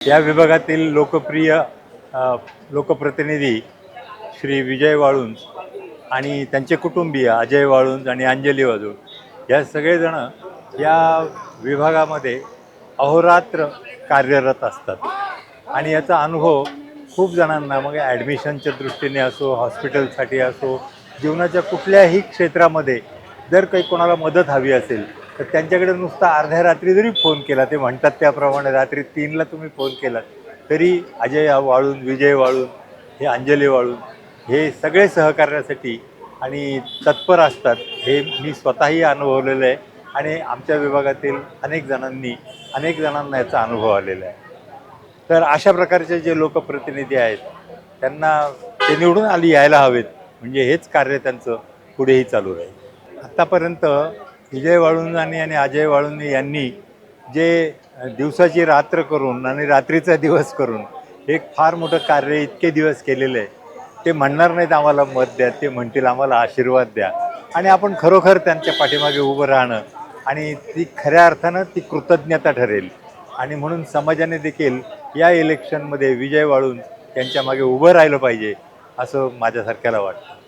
या विभागातील लोकप्रिय लोकप्रतिनिधी श्री विजय वाळुंज आणि त्यांचे कुटुंबीय अजय वाळुंज आणि अंजली वाजूळ या सगळेजण या विभागामध्ये अहोरात्र कार्यरत असतात. आणि याचा अनुभव खूप जणांना मग ॲडमिशनच्या दृष्टीने असो हॉस्पिटलसाठी असो जीवनाच्या कुठल्याही क्षेत्रामध्ये जर काही कोणाला मदत हवी असेल तर त्यांच्याकडे नुसता अर्ध्या रात्री जरी फोन केला ते म्हणतात त्याप्रमाणे रात्री तीनला तुम्ही फोन केलात तरी अजय वाळून विजय वाळून हे अंजली वाळून हे सगळे सहकार्यासाठी आणि तत्पर असतात हे मी स्वतःही अनुभवलेलं आहे. आणि आमच्या विभागातील अनेक जणांनी अनेक जणांना याचा अनुभव आलेला आहे. तर अशा प्रकारचे जे लोकप्रतिनिधी आहेत त्यांना ते निवडून आली यायला हवेत. म्हणजे हेच कार्य त्यांचं पुढेही चालू राहील. आत्तापर्यंत विजय वाळुंजांनी आणि अजय वाळुंज यांनी जे दिवसाची रात्र करून आणि रात्रीचा दिवस करून एक फार मोठं कार्य इतके दिवस केलेलं आहे. ते म्हणणार नाहीत आम्हाला मत द्या ते म्हणतील आम्हाला आशीर्वाद द्या. आणि आपण खरोखर त्यांच्या पाठीमागे उभं राहणं आणि ती खऱ्या अर्थानं ती कृतज्ञता ठरेल. आणि म्हणून समाजाने देखील या इलेक्शनमध्ये विजय वाळून त्यांच्या मागे उभं राहिलं पाहिजे असं माझ्यासारख्याला वाटतं.